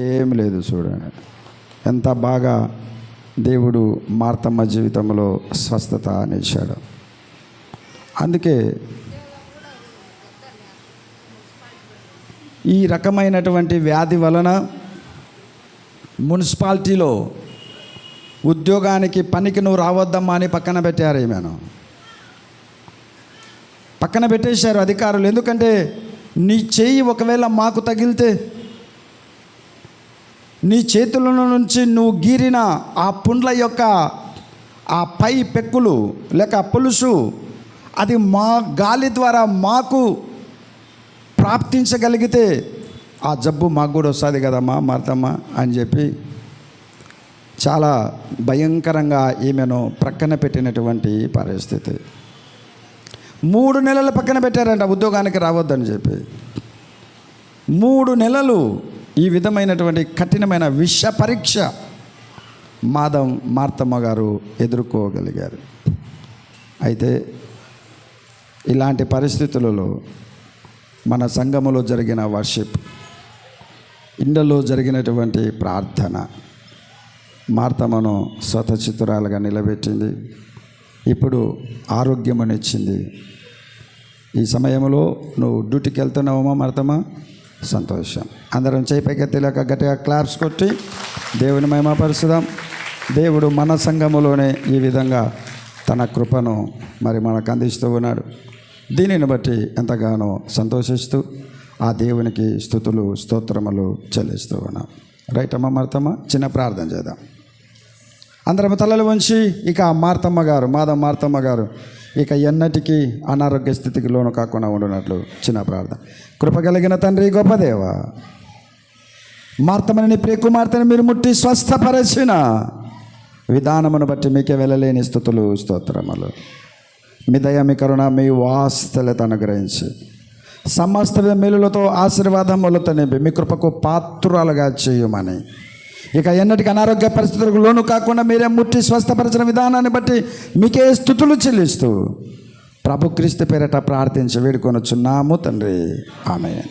ఏం లేదు చూడండి. ఎంత బాగా దేవుడు మార్తమ్మ జీవితంలో స్వస్థత అనేశాడు. అందుకే ఈ రకమైనటువంటి వ్యాధి వలన మున్సిపాలిటీలో ఉద్యోగానికి పనికి నువ్వు రావద్దమ్మా అని పక్కన పెట్టారు ఈమెను. పక్కన పెట్టేశారు అధికారులు. ఎందుకంటే నీ చేయి ఒకవేళ మాకు తగిలితే నీ చేతుల నుంచి నువ్వు గీరిన ఆ పుండ్ల యొక్క ఆ పై పెక్కులు లేక పులుసు అది మా గాలి ద్వారా మాకు ప్రాప్తించగలిగితే ఆ జబ్బు మాకు కూడా వస్తుంది కదమ్మా మార్తమ్మ అని చెప్పి చాలా భయంకరంగా ఈమెను ప్రక్కన పెట్టినటువంటి పరిస్థితి. మూడు నెలలు పక్కన పెట్టారంట ఉద్యోగానికి రావద్దని చెప్పి. మూడు నెలలు ఈ విధమైనటువంటి కఠినమైన విష పరీక్ష మాధవ్ మార్తమ్మ గారు ఎదుర్కోగలిగారు. అయితే ఇలాంటి పరిస్థితులలో మన సంఘములో జరిగిన వర్షిప్ ఇండలో జరిగినటువంటి ప్రార్థన మార్తమ్మను స్వతచిత్తురాలుగా నిలబెట్టింది. ఇప్పుడు ఆరోగ్యమునిచ్చింది. ఈ సమయంలో నువ్వు డ్యూటీకి వెళ్తున్నావమ్మా మార్తమా సంతోషం. అందరం చేయి తెలియక గట్టిగా క్లాప్స్ కొట్టి దేవుని మహిమపరుచుదాం దేవుడు మన సంఘములోనే ఈ విధంగా తన కృపను మరి మనకు అందిస్తూ ఉన్నాడు. దీనిని బట్టి ఎంతగానో సంతోషిస్తూ ఆ దేవునికి స్థుతులు స్తోత్రములు చెల్లిస్తూ ఉన్నాం. రైట్ అమ్మ మార్తమ్మ చిన్న ప్రార్థన చేద్దాం. అందరం తలలు వంచి ఇక మార్తమ్మ గారు మాధవ్ మార్తమ్మ గారు ఇక ఎన్నటికీ అనారోగ్య స్థితికి లోను కాకుండా ఉండునట్లు చిన్న ప్రార్థన. కృప కలిగిన తండ్రి గొప్పదేవ మార్తమని నీ ప్రియ మీరు ముట్టి స్వస్థపరచిన విధానమును బట్టి మీకే వెళ్ళలేని స్థుతులు స్తోత్రములు. మీ దయ మీ కరుణ మీ వాస్తలత అనుగ్రహించి సమస్త మేలులతో ఆశీర్వాదములతో నింపి మీ కృపకు పాత్రురాలుగా చేయమని ఇక ఎన్నటికి అనారోగ్య పరిస్థితులకు లోను కాకుండా మీరే ముట్టి స్వస్థపరిచిన విధానాన్ని బట్టి మీకే స్థుతులు చెల్లిస్తూ ప్రభు క్రీస్తు పేరట ప్రార్థించి వేడుకొనొచ్చున్నాము తండ్రి. ఆమె